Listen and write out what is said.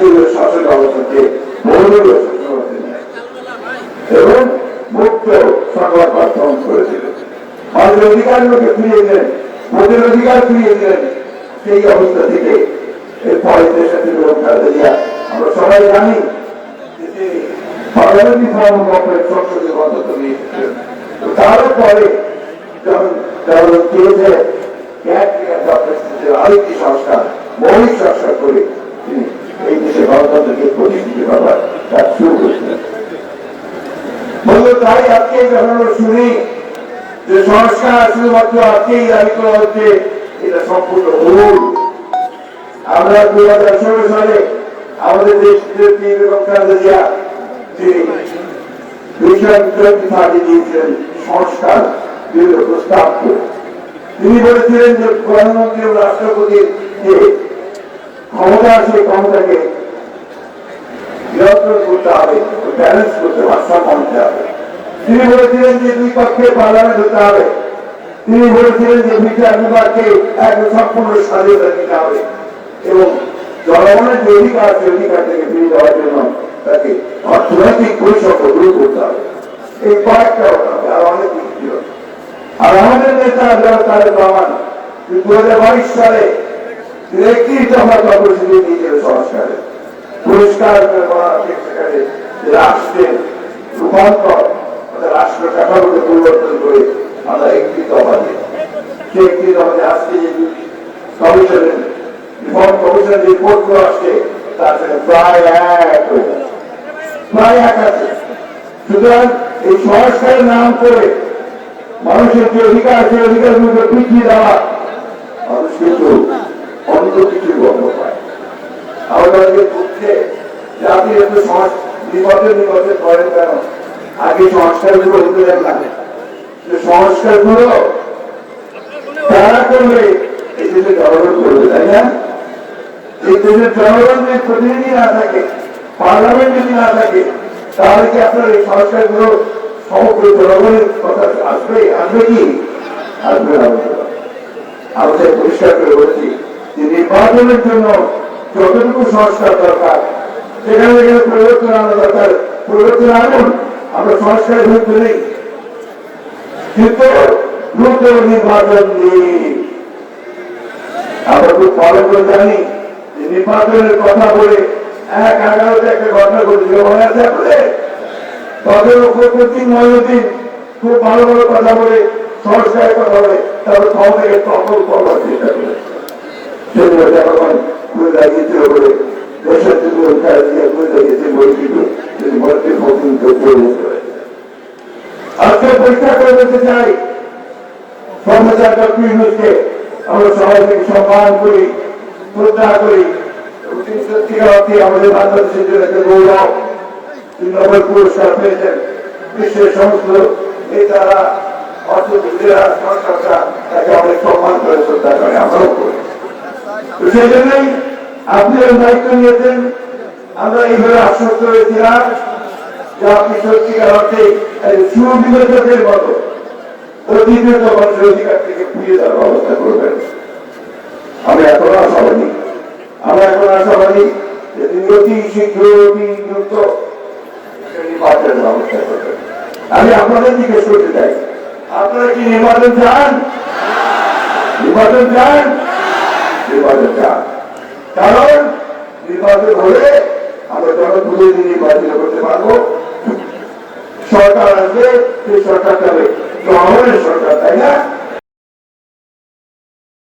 Actually শাসক অবস্থাকে আসে। এবং মুক্ত সংবাদ মাধ্যম করেছিলেন আমাদের অধিকারগুলোকে ফিরিয়ে দিলেন ভোটের অধিকার ফিরিয়ে দিলেন সেই অবস্থা থেকে এরপরে দেশের খালেদা আমরা সবাই জানি যে তিনি ফর্ম গভর্নমেন্ট সংসদে নিয়ে তারপরে যখন চেয়েছে আরেকটি সংস্কার, মৌলিক সংস্কার করে তাই আজকে যখন শুনি যে সংস্কার শুধুমাত্র আজকেই দাবি করা হচ্ছে, এটা সম্পূর্ণ ভুল। আমরা দু হাজার ষোলো সালে আমাদের দেশ বেগম তিনি দিয়েছিলেন, সংস্কার বিভিন্ন প্রস্তাব তিনি বলেছিলেন যে প্রধানমন্ত্রী ও রাষ্ট্রপতির যে ক্ষমতা সেই ক্ষমতাকে নিয়ন্ত্রণ করতে হবে ব্যালেন্স করতে ভারসাম্য আনতে হবে। তিনি বলেছিলেন যে দুই পক্ষে পার্লামেন্ট হতে হবে। তিনি বলেছিলেন যে বিচার বিভাগকে এক সম্পূর্ণ স্বাধীনতা দিতে হবে এবং জনগণের যে অধিকার সেই অধিকার থেকে ফিরে দেওয়ার জন্য তাকে অর্থনৈতিক বৈষম্য দূর করতে হবে। এই কয়েকটা হবে, আর অনেক কিছু আর আমাদের নেতা যারা তাদের প্রমাণ দু হাজার বাইশ সালে একত্রিশ দফা কর্মসূচি দিয়েছিল সংস্কারে পুরস্কার রাষ্ট্রের রূপান্তর পরিবর্তন করে আমরা একটি দফা দিই। একটি আজকে যে কমিশনের রিফর্ম কমিশনের আসছে, তার সাথে প্রায় এক হয়ে। প্রায় এক আছে। সুতরাং এই সংস্কারের নাম করে মানুষের যে অধিকার, সেই পিছিয়ে দেওয়া মানুষ কিন্তু অন্য কিছুর গন্ধ পায়। নির্বাচন করেন কেন? আগে সংস্কারগুলো হতে যে সংস্কারগুলো তারা করবে। এই দেশে জনগণ করবে, তাই না? এই দেশের জনগণের প্রতিনিধি না থাকে, পার্লামেন্ট যদি না থাকে, তাহলে কি আপনার এই সংস্কারগুলো সমগ্র জনগণের কথা আসবে? আসবে কি? আসবে না আমাদের পরিষ্কার করে বলছি যে নির্বাচনের জন্য যতটুকু সংস্কার দরকার, সেখানে যেখানে পরিবর্তন আনা দরকার, পরিবর্তন আনুন। আমরা সংস্কারের বিরুদ্ধে নেই। কিন্তু দ্রুত নির্বাচন দিন আমরা খুব ভালো করে জানি যে নির্বাচনের কথা বলে এক এগারোতে একটা ঘটনা ঘটেছিল, মনে আছে আপনাদের? তাদের উপর প্রতি মহিউদ্দিন খুব ভালো ভালো কথা বলে সংস্কারের কথা বলে, তারপর ক্ষমতাকে তখন করবার চেষ্টা করে সেগুলো যখন ঘুরে দাঁড়িয়েছিল বলে, দেশের জন্য খেলা দিয়ে ঘুরে দাঁড়িয়েছে বলছিল যদি ভারতের মতন করে পরীক্ষা করে বলতে চাই। ইউনুসকে আমরা সবাই সম্মান করি, শ্রদ্ধা করি। আপনি দায়িত্ব নিয়েছেন, আমরা এইভাবে আশ্বস্ত হয়েছিলাম। যে আপনি সত্যিকার অর্থে সুবিবেচকের মতো অধিকৃত মানুষের থেকে ফিরিয়ে দেওয়ার ব্যবস্থা করবেন। আমি এখন আশাবাদী। আমরা এখন আশাবাদী যে অতি শীঘ্র অতি দ্রুত নির্বাচনের আমি আপনাদের জিজ্ঞেস করতে চাই। আপনারা কি নির্বাচন চান? নির্বাচন চান? নির্বাচন চান। কারণ নির্বাচন হলে আমরা জনপ্রতিনিধি নির্বাচিত করতে পারব আছে সেই সরকার যাবে তো আমাদের সরকার তাই না?